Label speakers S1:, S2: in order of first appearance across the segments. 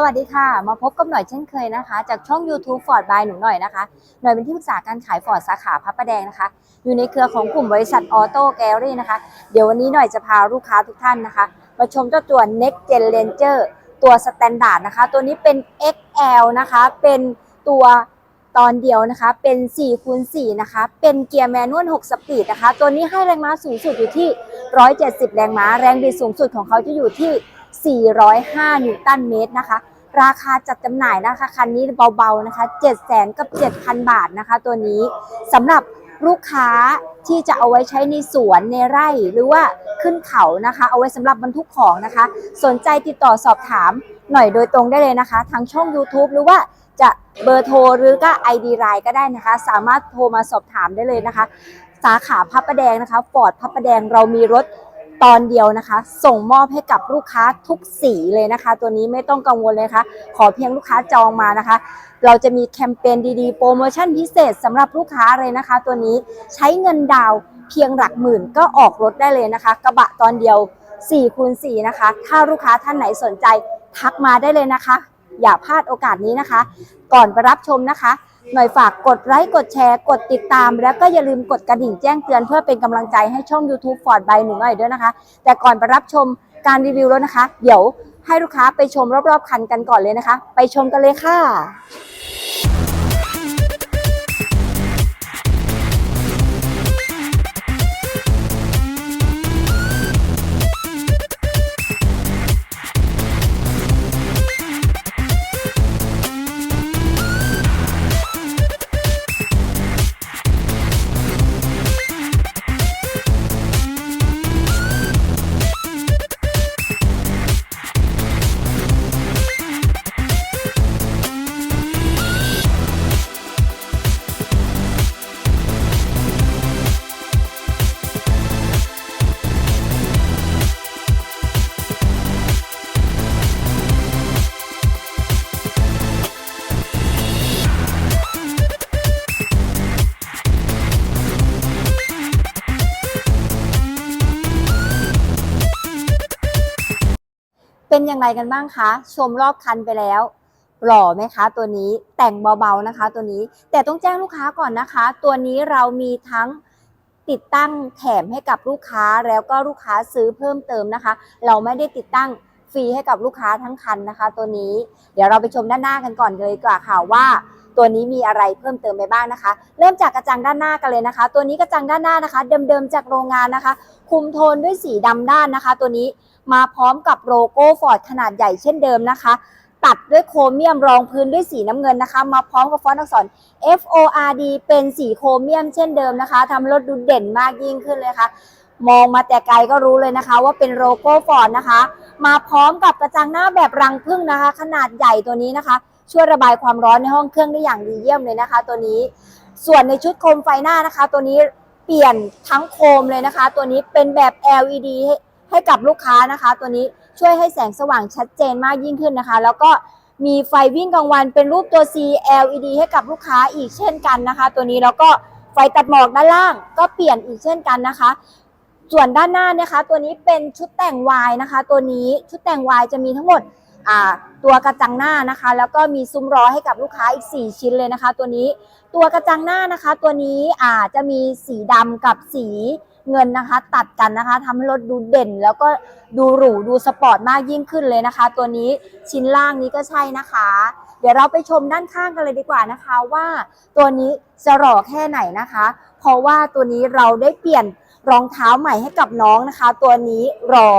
S1: สวัสดีค่ะ มาพบกับหน่อยเช่นเคยนะคะ จากช่อง YouTube Ford by หนูหน่อยนะคะ หน่อยเป็นที่ปรึกษาการขายฟอร์ดสาขาพระประแดงนะคะ อยู่ในเครือของกลุ่มบริษัทออโต้แกลลี่นะคะ เดี๋ยววันนี้หน่อยจะพาลูกค้าทุกท่านนะคะ มาชมเจ้าตัว Next Gen Ranger ตัวสแตนดาร์ดนะคะ ตัวนี้เป็น XL นะคะ เป็นตัวตอนเดียวนะคะ เป็น4คูณ4นะคะ เป็นเกียร์แมนนวล6สปีดนะคะ ตัวนี้ให้แรงม้าสูงสุดอยู่ที่ 170 แรงม้า แรงบิดสูงสุดของเขาจะอยู่ที่ 405 นิวตันเมตรนะคะ ราคาจัดจำหน่ายนะคะคันนี้เบาๆนะคะ700,000กับ7,000 บาทนะคะ ตัวนี้สำหรับลูกค้าที่จะเอาไว้ใช้ในสวนในไร่หรือว่าขึ้นเขานะคะ เอาไว้สำหรับบรรทุกของนะคะ สนใจติดต่อสอบถามหน่อยโดยตรงได้เลยนะคะ ทางช่อง YouTube หรือว่าจะเบอร์โทรหรือก็ ID ไลน์ก็ได้นะคะ สามารถโทรมาสอบถามได้เลยนะคะ สาขาพระประแดงนะคะฟอร์ดพระประแดงเรามีรถ ตอนเดียวนะคะ ส่งมอบให้กับลูกค้าทุกสีเลยนะคะ ตัวนี้ไม่ต้องกังวลเลยนะคะขอเพียงลูกค้าจองมานะคะ เราจะมีแคมเปญดีๆ โปรโมชั่นพิเศษสำหรับลูกค้าเลยนะคะ ตัวนี้ใช้เงินดาวเพียงหลักหมื่นก็ออกรถได้เลยนะคะ กระบะตอนเดียว4คูณ4นะคะ ถ้าลูกค้าท่านไหนสนใจทักมาได้เลยนะคะ อย่าพลาดโอกาสนี้นะคะ ก่อนไปรับชมนะคะ หน่อยฝากกดไลค์กดแชร์กดติดตาม แล้วก็อย่าลืมกดกระดิ่งแจ้งเตือนเพื่อเป็นกำลังใจให้ช่อง YouTube ฟอร์ดใบหนึ่งหน่อยด้วยนะคะ แต่ก่อนไปรับชมการรีวิวแล้วนะคะ เดี๋ยวให้ลูกค้าไปชมรอบๆคันกันก่อนเลยนะคะ ไปชมกันเลยค่ะ เป็นยังไงกันบ้างคะ ชมรอบคันไปแล้ว หล่อไหมคะตัวนี้แต่งเบาๆนะคะ ตัวนี้แต่ต้องแจ้งลูกค้าก่อนนะคะ ตัวนี้เรามีทั้งติดตั้งแถมให้กับลูกค้าแล้วก็ลูกค้าซื้อเพิ่มเติมนะคะ เราไม่ได้ติดตั้งฟรีให้กับลูกค้าทั้งคันนะคะ ตัวนี้เดี๋ยวเราไปชมด้านหน้ากันก่อนเลยดีกว่าค่ะว่า ตัวนี้มีอะไรเพิ่มเติมไปบ้างนะคะ เริ่มจากกระจังด้านหน้ากันเลยนะคะ ตัวนี้กระจังด้านหน้านะคะ เดิมๆจากโรงงานนะคะ คุมโทนด้วยสีดำด้านนะคะ ตัวนี้ มาพร้อมกับโลโก้ฟอร์ดขนาดใหญ่เช่นเดิมนะคะ ตัดด้วยโครเมียมรองพื้นด้วยสีน้ำเงินนะคะ มาพร้อมกับฟอนต์อักษร F O R D เป็นสีโครเมียมเช่นเดิมนะคะทำรถดูเด่นมากยิ่งขึ้นเลยค่ะมองมาแต่ไกลก็รู้เลยนะคะ ว่าเป็นโลโก้ฟอร์ดนะคะ มาพร้อมกับกระจังหน้าแบบรังผึ้งนะคะ ขนาดใหญ่ตัวนี้นะคะ ช่วยระบายความร้อนในห้องเครื่องได้อย่างดีเยี่ยมเลยนะคะ ตัวนี้ส่วนในชุดโคมไฟหน้านะคะ ตัวนี้เปลี่ยนทั้งโคมเลยนะคะ ตัวนี้เป็นแบบ LED ให้กับลูกค้านะคะ ตัวนี้ช่วยให้แสงสว่างชัดเจนมากยิ่งขึ้นนะคะ แล้วก็มีไฟวิ่งกลางวันเป็นรูปตัว C LED ให้กับลูกค้าอีกเช่นกันนะคะ ตัวนี้แล้วก็ไฟตัดหมอกด้านล่างก็เปลี่ยนอีกเช่นกันนะคะ ส่วนด้านหน้านะคะ ตัวนี้เป็นชุดแต่งวายนะคะ ตัวนี้ชุดแต่งวายจะมีทั้งหมดตัวกระจังหน้านะคะ แล้วก็มีซุ้มล้อให้กับลูกค้าอีก 4 ชิ้นเลยนะคะ ตัวนี้ตัวกระจังหน้านะคะ ตัวนี้อาจะมีสีดำกับสี เงินนะคะ ตัดกันนะคะทำให้รถดูเด่น แล้วก็ดูหรูดูสปอร์ตมากยิ่งขึ้นเลยนะคะ ตัวนี้ชิ้นล่างนี้ก็ใช่นะคะ เดี๋ยวเราไปชมด้านข้างกันเลยดีกว่านะคะว่าตัวนี้จะหล่อแค่ไหนนะคะ เพราะว่าตัวนี้เราได้เปลี่ยนรองเท้าใหม่ให้กับน้องนะคะ ตัวนี้หล่อ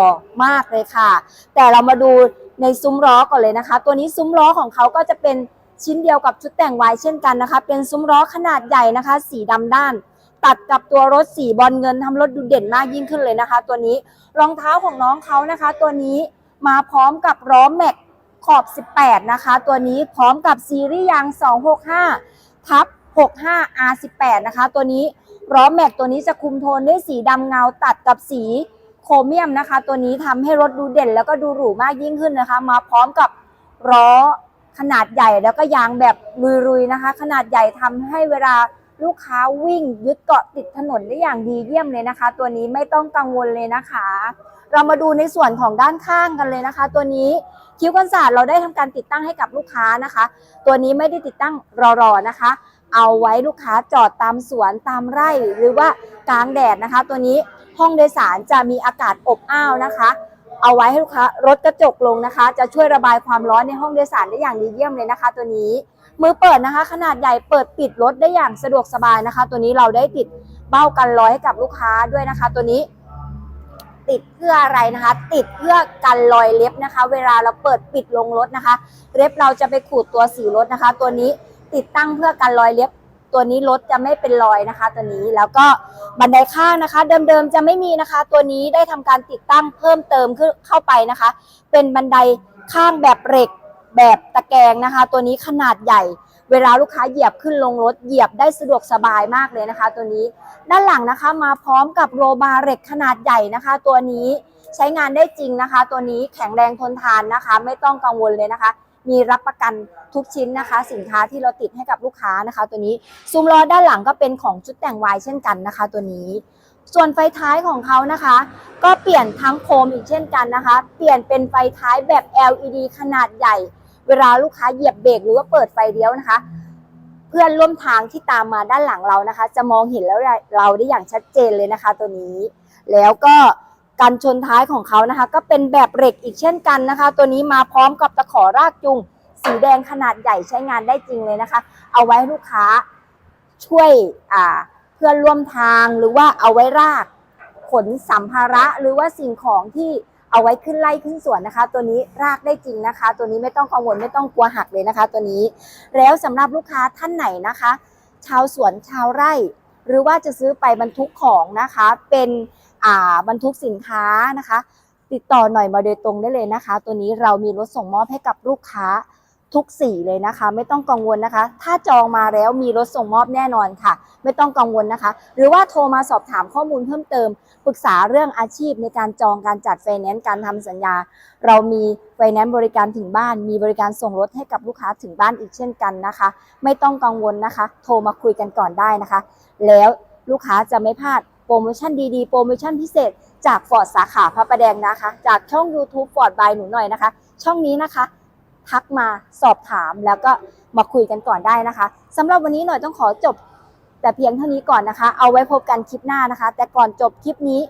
S1: มากเลยค่ะ แต่เรามาดูในซุ้มล้อก่อนเลยนะคะ ตัวนี้ซุ้มล้อของเขาก็จะเป็นชิ้นเดียวกับชุดแต่งวายเช่นกันนะคะ เป็นซุ้มล้อขนาดใหญ่นะคะ สีดำด้าน ตัดกับตัวรถสีบอลเงินทำรถดูเด่นมากยิ่งขึ้นเลยนะคะ ตัวนี้รองเท้าของน้องเขานะคะ ตัวนี้มาพร้อมกับล้อแม็กขอบ 18 นะคะ ตัวนี้พร้อมกับซีรีส์ยาง 265 ทับ 65 R18 นะคะ ตัวนี้ล้อแม็กตัวนี้จะคุมโทนด้วยสีดำเงาตัดกับสีโครเมียมนะคะ ตัวนี้ทำให้รถดูเด่นแล้วก็ดูหรูมากยิ่งขึ้นนะคะ มาพร้อมกับล้อขนาดใหญ่แล้วก็ยางแบบลุยๆนะคะ ขนาดใหญ่ทำให้เวลา ลูกค้าวิ่งยึดเกาะติดถนนได้อย่างดีเยี่ยมเลยนะคะ ตัวนี้ไม่ต้องกังวลเลยนะคะ เรามาดูในส่วนของด้านข้างกันเลยนะคะ ตัวนี้คิ้วกันศาสตร์เราได้ทำการติดตั้งให้กับลูกค้านะคะ ตัวนี้ไม่ได้ติดตั้งรอๆนะคะ เอาไว้ลูกค้าจอดตามสวนตามไร่หรือว่ากลางแดดนะคะ ตัวนี้ห้องโดยสารจะมีอากาศอบอ้าวนะคะ เอาไว้ให้ลูกค้าลดกระจกลงนะคะ จะช่วยระบายความร้อนในห้องโดยสารได้อย่างดีเยี่ยมเลยนะคะ ตัวนี้มือเปิดนะคะ ขนาดใหญ่เปิดปิดรถได้อย่างสะดวกสบายนะคะ ตัวนี้เราได้ติดเบ้ากันรอยให้กับลูกค้าด้วยนะคะ ตัวนี้ ติดเพื่ออะไรนะคะ ติดเพื่อกันรอยเล็บนะคะ เวลาเราเปิดปิดลงรถนะคะ เล็บเราจะไปขูดตัวสีรถนะคะ ตัวนี้ติดตั้งเพื่อกันรอยเล็บ ตัวนี้รถจะไม่เป็นรอยนะคะ ตัวนี้แล้วก็บันไดข้างนะคะ เดิมๆจะไม่มีนะคะ ตัวนี้ได้ทำการติดตั้งเพิ่มเติมขึ้นเข้าไปนะคะ เป็นบันไดข้างแบบเหล็กแบบตะแกรงนะคะ ตัวนี้ขนาดใหญ่ เวลาลูกค้าเหยียบขึ้นลงรถเหยียบได้สะดวกสบายมากเลยนะคะ ตัวนี้ด้านหลังนะคะ มาพร้อมกับโรบาร์เหล็กขนาดใหญ่นะคะ ตัวนี้ใช้งานได้จริงนะคะ ตัวนี้แข็งแรงทนทานนะคะ ไม่ต้องกังวลเลยนะคะ มีรับประกันทุกชิ้นนะคะ สินค้าที่เราติดให้กับลูกค้านะคะ ตัวนี้ซุ้มล้อด้านหลังก็เป็นของชุดแต่งวายเช่นกันนะคะ ตัวนี้ ส่วนไฟท้ายของเขานะคะ ก็เปลี่ยนทั้งโคมอีกเช่นกันนะคะ เปลี่ยนเป็นไฟท้ายแบบ LED ขนาดใหญ่ เวลาลูกค้าเหยียบเบรกหรือว่าเปิดไฟเลี้ยวนะคะเพื่อนร่วมทางที่ตามมาด้านหลังเรานะคะ จะมองเห็นแล้วเราได้อย่างชัดเจนเลยนะคะ ตัวนี้ แล้วก็ การชนท้ายของเขานะคะ ก็เป็นแบบเหล็กอีกเช่นกันนะคะ ตัวนี้มาพร้อมกับตะขอรากจุง สีแดงขนาดใหญ่ใช้งานได้จริงเลยนะคะ เอาไว้ให้ลูกค้าช่วยอ่าเพื่อนร่วมทางหรือว่าเอาไว้รากขนสัมภาระหรือว่าสิ่งของที่เอาไว้ขึ้นไล่ขึ้นสวนนะคะ ตัวนี้รากได้จริงนะคะ ตัวนี้ไม่ต้องกังวลไม่ต้องกลัวหักเลยนะคะ ตัวนี้แล้วสำหรับลูกค้าท่านไหนนะคะ ชาวสวนชาวไร่ หรือว่าจะซื้อไปบรรทุกของนะคะ เป็น บรรทุกสินค้านะคะ ติดต่อหน่อยมาโดยตรงได้เลยนะคะ ตัวนี้เรามีรถส่งมอบให้กับลูกค้าทุกสีเลยนะคะ ไม่ต้องกังวลนะคะ ถ้าจองมาแล้วมีรถส่งมอบแน่นอนค่ะ ไม่ต้องกังวลนะคะ หรือว่าโทรมาสอบถามข้อมูลเพิ่มเติม ปรึกษาเรื่องอาชีพในการจองการจัดไฟแนนซ์การทำสัญญา เรามีไฟแนนซ์บริการถึงบ้าน มีบริการส่งรถให้กับลูกค้าถึงบ้านอีกเช่นกันนะคะ ไม่ต้องกังวลนะคะ โทรมาคุยกันก่อนได้นะคะ แล้วลูกค้าจะไม่พลาด โปรโมชั่นดีๆ โปรโมชั่นพิเศษ จากฟอร์ดสาขาพระประแดงนะคะ จากช่อง YouTube ฟอร์ดบายหนูหน่อยนะคะ ช่องนี้นะคะ ทักมาสอบถามแล้วก็มาคุยกันก่อนได้นะคะสำหรับวันนี้หน่อยต้องขอจบ แต่เพียงเท่านี้ก่อนนะคะ เอาไว้พบกันคลิปหน้านะคะ แต่ก่อนจบคลิปนี้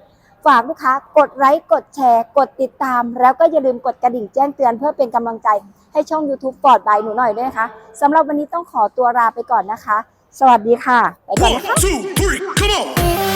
S1: ฝากลูกค้ากดไลค์กดแชร์ กดติดตาม แล้วก็อย่าลืมกดกระดิ่งแจ้งเตือนเพื่อเป็นกำลังใจให้ช่อง YouTube ฟอร์ดบายหนูหน่อยด้วยนะคะสำหรับวันนี้ต้องขอตัวลาไปก่อนนะคะ สวัสดีค่ะ ไปก่อนนะคะ
S2: One, two, three, come on.